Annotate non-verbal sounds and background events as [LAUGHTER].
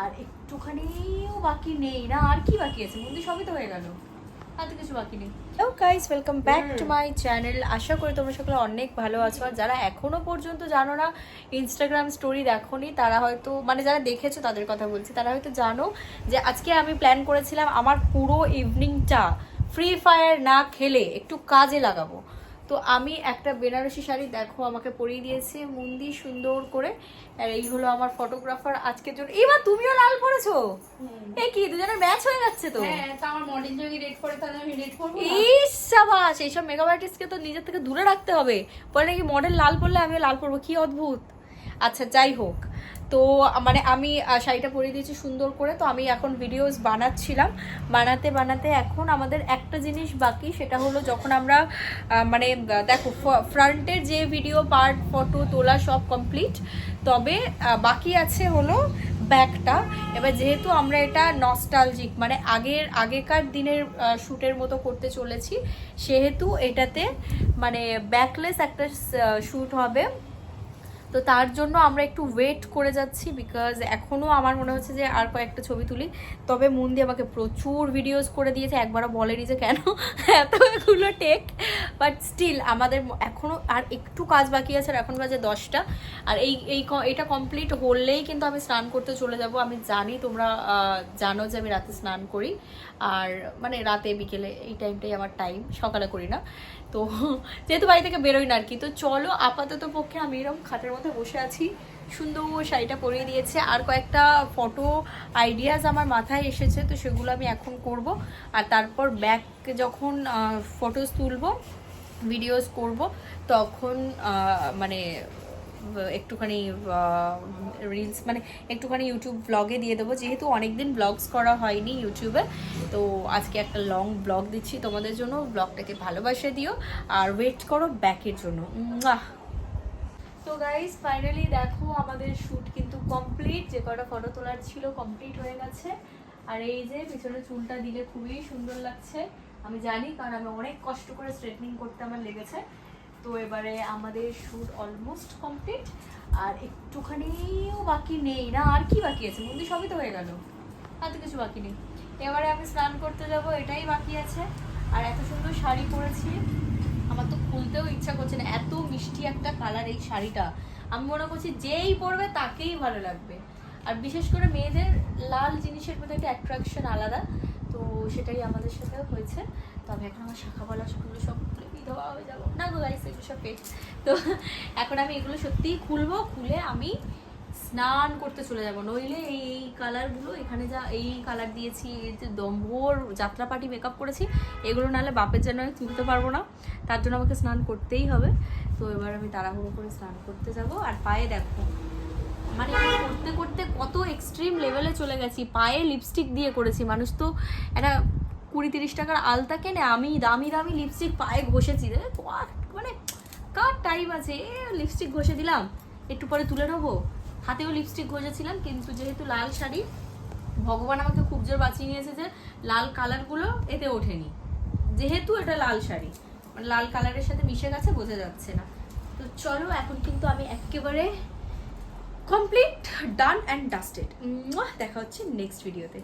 আর একটুখানিও বাকি নেই না? আর কি বাকি আছে? মন্দির সবই তো হয়ে গেল। আর কিছু বাকি নেই। Hello guys welcome back to my channel আশা করি তোমরা সকলে অনেক ভালো আছো। আর যারা এখনও পর্যন্ত জানো না ইনস্টাগ্রাম স্টোরি দেখোনি তারা হয়তো মানে যারা দেখেছ তাদের কথা বলছি তারা হয়তো জানো যে আজকে আমি প্ল্যান করেছিলাম আমার পুরো ইভিনিংটা ফ্রি ফায়ার না খেলে একটু কাজে লাগাবো। তো আমি একটা বেনারসি শাড়ি দেখো আমাকে পরিয়ে দিয়েছে। মুন্দি সুন্দর করে। আর এই হলো আমার ফটোগ্রাফার আজকের জন্য। এবার তুমিও লাল পরেছো? এ কি দুজনের ম্যাচ হয়ে যাচ্ছে তো? হ্যাঁ তা আমার মডেল যদি রেড করে তাহলে আমি রেড করব না? ইস সাবাস এইসব মেকআপ আর্টিস্টকে তো নিজের থেকে দূরে রাখতে হবে। পরে নাকি মডেল লাল পরলে আমিও লাল পরবো কি অদ্ভুত। আচ্ছা যাই হোক। তো মানে আমি শাড়িটা পরিয়ে দিয়েছি সুন্দর করে, তো আমি এখন ভিডিওস বানাচ্ছিলাম। বানাতে বানাতে এখন আমাদের একটা জিনিস বাকি, সেটা হলো যখন আমরা মানে দেখো ফ্রন্টের যে ভিডিও পার্ট ফটো তোলা সব কমপ্লিট তবে বাকি আছে হলো ব্যাকটা এবার যেহেতু আমরা এটা নস্টালজিক মানে আগের, আগেকার দিনের শ্যুটের মতো করতে চলেছি, সেহেতু এটাতে মানে ব্যাকলেস একটা শ্যুট হবে। তো তার জন্য আমরা একটু ওয়েট করে যাচ্ছি বিকজ এখনও আমার মনে হচ্ছে যে আর কয়েকটা ছবি তুলি। তবে মুন্দি আমাকে প্রচুর ভিডিওস করে দিয়েছে, একবারও বলেনি যে কেন [LAUGHS] এতগুলো টেক বাট স্টিল আমাদের এখনও আর একটু কাজ বাকি আছে, আর এখন বাজে দশটা। আর এই এই এটা কমপ্লিট হলেই কিন্তু আমি স্নান করতে চলে যাব। আমি জানি তোমরা জানো যে আমি রাতে স্নান করি। আর মানে রাতে বিকেলে এই টাইমটাই আমার টাইম সকালে করি না। তো [LAUGHS] যেহেতু বাড়ি থেকে বেরোই না আর কি, তো চলো আপাতত পক্ষে আমি এরকম খাটের মধ্যে বসে আছি। সুন্দর শাড়িটা পরিয়ে দিয়েছে। আর কয়েকটা ফটো আইডিয়াস আমার মাথায় এসেছে, তো সেগুলো আমি এখন করব। আর তারপর ব্যাক যখন ফটোস তুলব ভিডিওস করব, তখন মানে একটুখানি রিলস মানে একটুখানি ইউটিউব ব্লগে দিয়ে দেবো। যেহেতু অনেকদিন ব্লগস করা হয়নি ইউটিউবে তো আজকে একটা লং ব্লগ দিচ্ছি। তোমাদের জন্য ব্লগটাকে ভালোবাসা দিও। আর ওয়েট করো ব্যাকের জন্য। তো গাইস ফাইনালি দেখো আমাদের শ্যুট কিন্তু কমপ্লিট যে কটা ফটো তোলার ছিল কমপ্লিট হয়ে গেছে। আর এই যে পিছনে চুলটা দিলে খুবই সুন্দর লাগছে। আমি জানি, কারণ আমি অনেক কষ্ট করে স্ট্রেটনিং করতে আমার লেগেছে। তো এবারে আমাদের শ্যুট অলমোস্ট কমপ্লিট আর একটুখানিও বাকি নেই না? আর কি বাকি আছে? মন্দির সবই তো হয়ে গেল। আর তো কিছু বাকি নেই। এবারে আমি স্নান করতে যাব, এটাই বাকি আছে। আর এত সুন্দর শাড়ি পরেছি। আমার তো খুলতেও ইচ্ছা করছে না, এত মিষ্টি একটা কালার এই শাড়িটা। আমি মনে করছি যেই পরবে তাকেই ভালো লাগবে। আর বিশেষ করে মেয়েদের লাল জিনিসের প্রতি একটা অ্যাট্রাকশন আলাদা, তো সেটাই আমাদের সাথেও হয়েছে। তবে এখন আমার শাখা বলা সেগুলো সব খুলে বিধবা হয়ে যাব। না গো গাইস এগুলো সব পেট তো এখন আমি এগুলো সত্যিই খুলবো, খুলে আমি স্নান করতে চলে যাব। নইলে এই এই কালারগুলো এখানে যা এই কালার দিয়েছি, এই যে দম্ভর যাত্রাপাটি মেকআপ করেছি, এগুলো নাহলে বাপের জন্য আমি তুলতে পারব না। তার জন্য আমাকে স্নান করতেই হবে। তো এবার আমি তাড়াহুড়ো করে স্নান করতে যাব। আর পায়ে দেখো মানে করতে করতে কত এক্সট্রিম লেভেলে চলে গেছি। পায়ে লিপস্টিক দিয়ে করেছি। মানুষ তো একটা কুড়ি তিরিশ টাকার আলতা কেনে, আমি দামি দামি লিপস্টিক পায়ে ঘষেছি। মানে কার টাইম আছে? লিপস্টিক ঘষে দিলাম। একটু পরে তুলে নেব। হাতেও লিপস্টিক ঘষেছিলাম, কিন্তু যেহেতু লাল শাড়ি, ভগবান আমাকে খুব জোর বাঁচিয়ে নিয়েছে যে লাল কালারগুলো এতে ওঠেনি। যেহেতু এটা লাল শাড়ি মানে লাল কালারের সাথে মিশে গেছে, বোঝা যাচ্ছে না। তো চলো, এখন কিন্তু আমি একেবারে কমপ্লিট ডান অ্যান্ড ডাস্টেড দেখা হচ্ছে নেক্সট ভিডিওতে